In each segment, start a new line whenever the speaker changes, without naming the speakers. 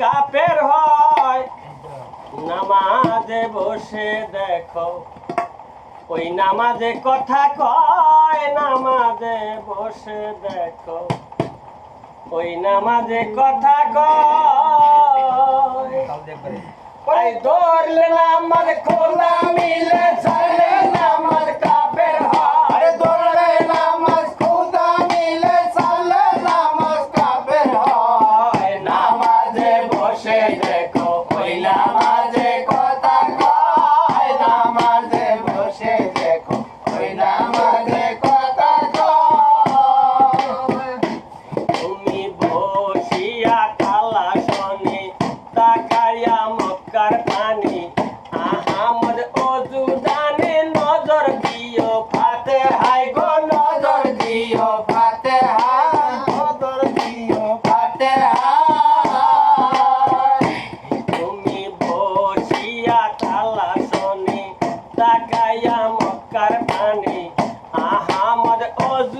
কাপের হয়। নামাজে বসে দেখো। ওই নামাজে কথা কয়, নামাজে বসে দেখো। ওই নামাজে কথা কয়। দৌড়লে নামাজ খোলা মিলে চলে, নামাজ কা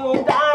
mudar.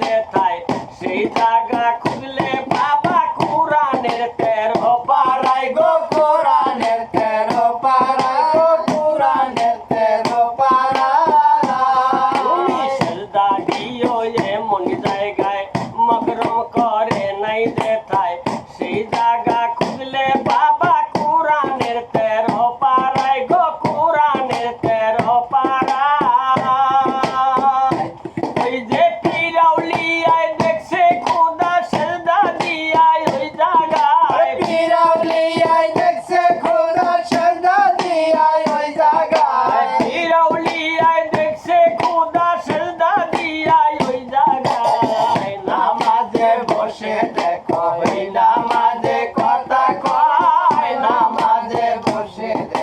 যে তাই সেই জায়গা খুঁজলে বাবা কোরআনের তেরো
পাড়ায় গো কোরআনের তেরো পাড়ায় গো কোরআনের তেরো
পাড়ায়। সেলদা দিও এমন জায়গায় মগরম করে নাই দেখায়। সেই জায়গা Yeah.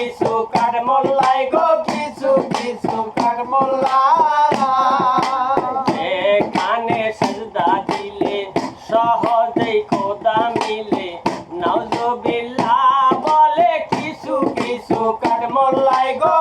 কিছু কাঠ মোল্লাই গো,
কিছু কিছু কাঠ
মোল্লা কানে সাজদা দিলে, সহজেই খোদা মিলে। নাউজুবিল্লাহ বলে, কিছু কিছু
কাঠ মোল্লাই গো